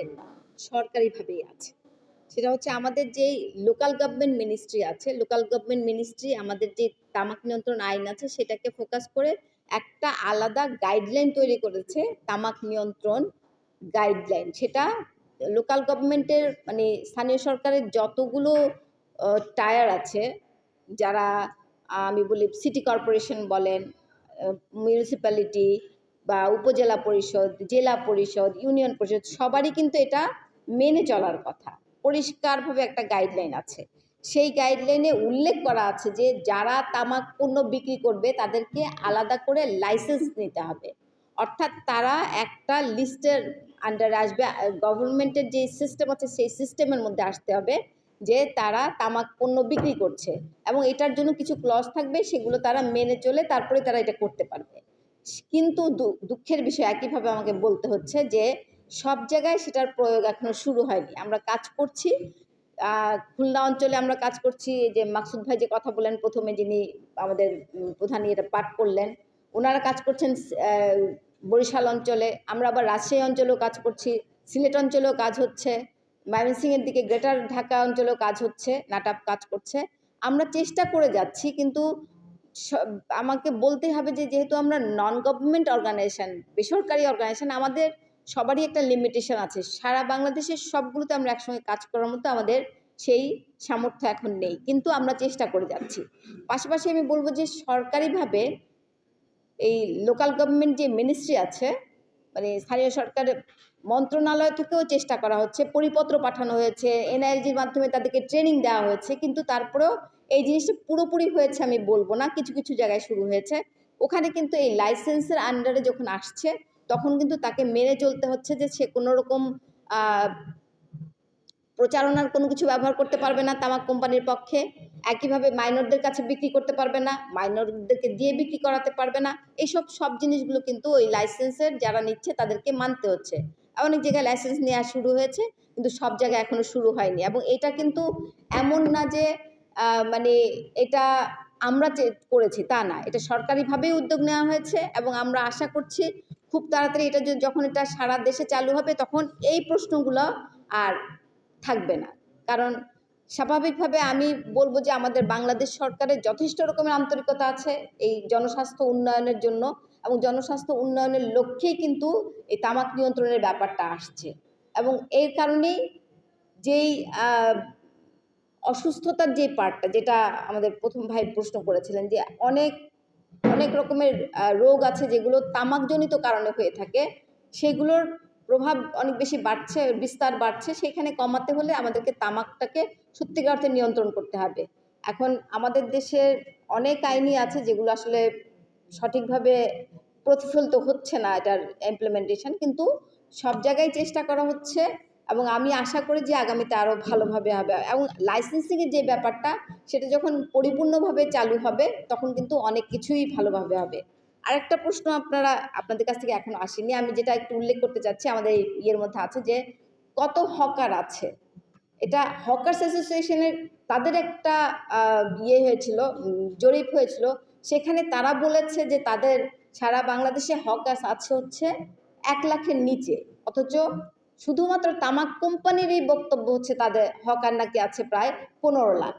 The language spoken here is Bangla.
আমাদের না, সরকারিভাবেই আছে। সেটা হচ্ছে আমাদের যেই লোকাল গভর্নমেন্ট মিনিস্ট্রি আছে লোকাল গভর্নমেন্ট মিনিস্ট্রি আমাদের যে তামাক নিয়ন্ত্রণ আইন আছে, সেটাকে ফোকাস করে একটা আলাদা গাইডলাইন তৈরি করেছে তামাক নিয়ন্ত্রণ গাইডলাইন সেটা লোকাল গভর্নমেন্টের মানে স্থানীয় সরকারের যতগুলো টায়ার আছে, যারা আমি বলি সিটি কর্পোরেশন বলেন মিউনিসিপ্যালিটি বা উপজেলা পরিষদ, জেলা পরিষদ, ইউনিয়ন পরিষদ, সবারই কিন্তু এটা মেনে চলার কথা। পরিষ্কারভাবে একটা গাইডলাইন আছে। সেই গাইডলাইনে উল্লেখ করা আছে যে, যারা তামাক পণ্য বিক্রি করবে, তাদেরকে আলাদা করে লাইসেন্স নিতে হবে। অর্থাৎ তারা একটা লিস্টের আন্ডারে আসবে। গভর্নমেন্টের যে সিস্টেম আছে, সেই সিস্টেমের মধ্যে আসতে হবে যে, তারা তামাক পণ্য বিক্রি করছে। এবং এটার জন্য কিছু ক্লজ থাকবে, সেগুলো তারা মেনে চলে তারপরে তারা এটা করতে পারবে। কিন্তু দুঃখের বিষয় একইভাবে আমাকে বলতে হচ্ছে যে, সব জায়গায় সেটার প্রয়োগ এখনও শুরু হয়নি। আমরা কাজ করছি খুলনা অঞ্চলে আমরা কাজ করছি যে মাকসুদ ভাই যে কথা বলেন প্রথমে যিনি আমাদের প্রধানী এটা পাঠ করলেন, ওনারা কাজ করছেন বরিশাল অঞ্চলে। আমরা আবার রাজশাহী অঞ্চলেও কাজ করছি, সিলেট অঞ্চলেও কাজ হচ্ছে, ময়মনসিংহের দিকে গ্রেটার ঢাকা অঞ্চলেও কাজ হচ্ছে নাটাপ কাজ করছে। আমরা চেষ্টা করে যাচ্ছি, কিন্তু আমাকে বলতে হবে যে যেহেতু আমরা নন গভর্নমেন্ট অর্গানাইজেশন বেসরকারি অর্গানাইজেশান আমাদের সবারই একটা লিমিটেশন আছে। সারা বাংলাদেশের সবগুলোতে আমরা একসঙ্গে কাজ করার মতো আমাদের সেই সামর্থ্য এখন নেই। কিন্তু আমরা চেষ্টা করে যাচ্ছি। পাশাপাশি আমি বলব যে সরকারিভাবে এই লোকাল গভর্নমেন্ট যে মিনিস্ট্রি আছে মানে স্থানীয় সরকার মন্ত্রণালয় থেকেও চেষ্টা করা হচ্ছে, পরিপত্র পাঠানো হয়েছে এনআইএলজির মাধ্যমে তাদেরকে ট্রেনিং দেওয়া হয়েছে, কিন্তু তারপরেও এই জিনিসটা পুরোপুরি হয়েছে আমি বলব না, কিছু কিছু জায়গায় শুরু হয়েছে। ওখানে কিন্তু এই লাইসেন্সের আন্ডারে যখন আসছে, তখন কিন্তু তাকে মেনে চলতে হচ্ছে যে সে কোনো রকম প্রচারণার কোনো কিছু ব্যবহার করতে পারবে না তামাক কোম্পানির পক্ষে। একইভাবে মাইনরদের কাছে বিক্রি করতে পারবে না, মাইনরদেরকে দিয়ে বিক্রি করাতে পারবে না। এইসব সব জিনিসগুলো কিন্তু ওই লাইসেন্সের যারা নিচ্ছে তাদেরকে মানতে হচ্ছে। অনেক জায়গায় লাইসেন্স নেওয়া শুরু হয়েছে, কিন্তু সব জায়গায় এখনও শুরু হয়নি। এবং এটা কিন্তু এমন না যে মানে এটা আমরা করেছি তা না। এটা সরকারিভাবেই উদ্যোগ নেওয়া হয়েছে এবং আমরা আশা করছি খুব তাড়াতাড়ি এটা যখন এটা সারা দেশে চালু হবে তখন এই প্রশ্নগুলো আর থাকবে না। কারণ স্বাভাবিকভাবে আমি বলব যে আমাদের বাংলাদেশ সরকারের যথেষ্ট রকমের আন্তরিকতা আছে এই জনস্বাস্থ্য উন্নয়নের জন্য এবং জনস্বাস্থ্য উন্নয়নের লক্ষ্যেই কিন্তু এই তামাক নিয়ন্ত্রণের ব্যাপারটা আসছে। এবং এর কারণেই যেই অসুস্থতার যে পার্টটা, যেটা আমাদের প্রথম ভাই প্রশ্ন করেছিলেন যে অনেক অনেক রকমের রোগ আছে যেগুলো তামাকজনিত কারণে হয়ে থাকে, সেগুলোর প্রভাব অনেক বেশি বাড়ছে, বিস্তার বাড়ছে, সেখানে কমাতে হলে আমাদেরকে তামাকটাকে সত্যিকার অর্থে নিয়ন্ত্রণ করতে হবে। এখন আমাদের দেশের অনেক আইনই আছে যেগুলো আসলে সঠিকভাবে প্রতিফলিত হচ্ছে না এটার ইমপ্লিমেন্টেশন কিন্তু সব জায়গায় চেষ্টা করা হচ্ছে এবং আমি আশা করি যে আগামীতে আরও ভালোভাবে হবে। এবং লাইসেন্সিংয়ের যে ব্যাপারটা, সেটা যখন পরিপূর্ণভাবে চালু হবে, তখন কিন্তু অনেক কিছুই ভালোভাবে হবে। আরেকটা প্রশ্ন আপনারা, আপনাদের কাছ থেকে এখনও আসেনি। আমি যেটা একটু উল্লেখ করতে চাচ্ছি, আমাদের ইয়ের মধ্যে আছে যে, কত হকার আছে? এটা হকার্স অ্যাসোসিয়েশনের তাদের একটা ইয়ে হয়েছিল জরিপ হয়েছিল। সেখানে তারা বলেছে যে, তাদের সারা বাংলাদেশে হকার্স আছে হচ্ছে এক লাখের নিচে। অথচ শুধুমাত্র তামাক কোম্পানিরই বক্তব্য হচ্ছে তাদের হকার নাকি আছে প্রায় পনেরো লাখ।